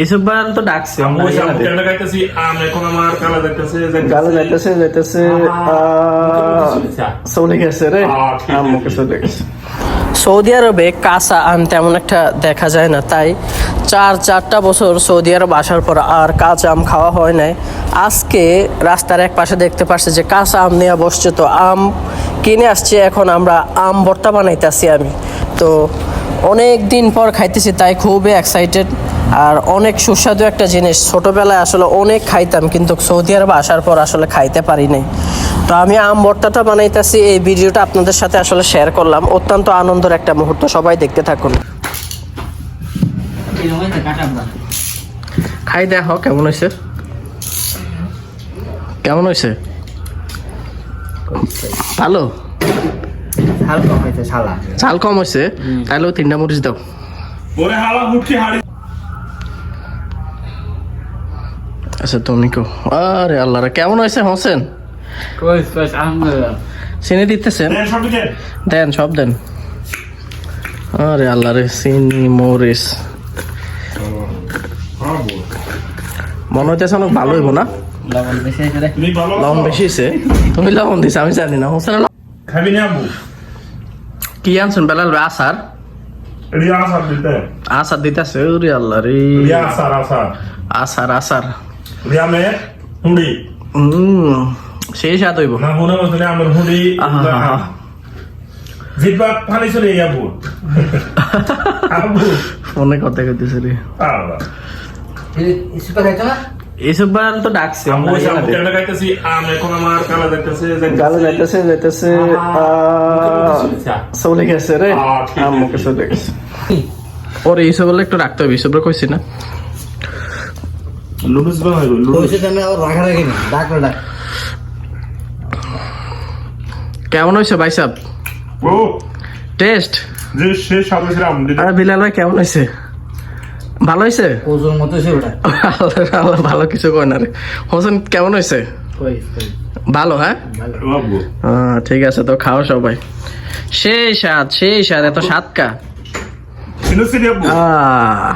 এইসব বার তো ডাকছে কালা যাইতেছে গালে যাইতেছে যাইতেছে চলে গেছে রে। আম্মুকে চলে গেছে। সৌদি আরবে কাঁচা আম তেমন একটা দেখা যায় না তাই চার চারটা বছর সৌদি আরব আসার পর আর কাঁচা আম খাওয়া হয় নাই। আজকে রাস্তার এক পাশে দেখতে পাচ্ছি যে কাঁচা আম নেওয়া বসছে তো আম কিনে আসছে এখন আমরা আম ভর্তা বানাইতেছি আমি। তো অনেক দিন পর খাইতেছি তাই খুবই এক্সাইটেড আর অনেক সুস্বাদু একটা জিনিস। ছোটবেলায় আসলে অনেক খাইতাম কিন্তু সৌদি আরব আসার পর আসলে খাইতে পারি নাই তো আমি আম ভর্তাটা বানাইতেছি এই ভিডিওটা আপনাদের সাথে আসলে শেয়ার করলাম। অত্যন্ত আনন্দের একটা মুহূর্ত সবাই দেখতে থাকুন। খাই দেখো কেমন হয়েছে কেমন হয়েছে ভালো? ঝাল কম হয়েছে শালা। চাল কম হয়েছে তাহলেও তিনটা মরিচ দাও। হাড়ি। আচ্ছা তুমি কো। আরে আল্লাহ রে কেমন হয়েছে হোসেন? চিনি দিতেছেন? দেন সব দেন সব দেন। আরে আল্লাহ রে চিনি মরিচ মনে হইতেছে অনেক ভালো হইব না? লবণ বেশি হয়েছে তুমি ভালো লবণ দিছ আমি জানি না। হোসেন খাবি না কি আনছেন বেলাল ভাই আসার আসার দিতে। আসার দিতেছে ওরে আল্লাহ রে। আসার আসার আসার আসার রিয়া মে হুঁড়ি। হম সেই স্বাদ হইব। না মনে মতনে আমার হুঁড়ি। জিব্বা পানি চলে ফোনে কথা কইতেছে রে। এইসব বার তো ডাকছে যাইতেছে যাইতেছে চলে গেছে রে। চলে গেছে। ওরে এইসব বলে একটু রাখতে হবে এইসব কইছি না। লুডুস বানাইবো লুডুস আমি আবার রাখা রাখি না ডাক। ডাক কেমন হয়েছে ভাই সাহেব? ও টেস্ট যে শেষ হবে সেটা আরে বিলাল ভাই কেমন হয়েছে? ভালো হয়েছে? ওজন মতো সে আল্লাহ, আল্লাহ, ভালো কিছু কয় না রে। হোসেন কেমন হয়েছে? ভালো হ্যাঁ? ঠিক আছে তো খাও সবাই। সেই স্বাদ সেই স্বাদ এত স্বাদ কা সিনো সিরিয়াবু আহ।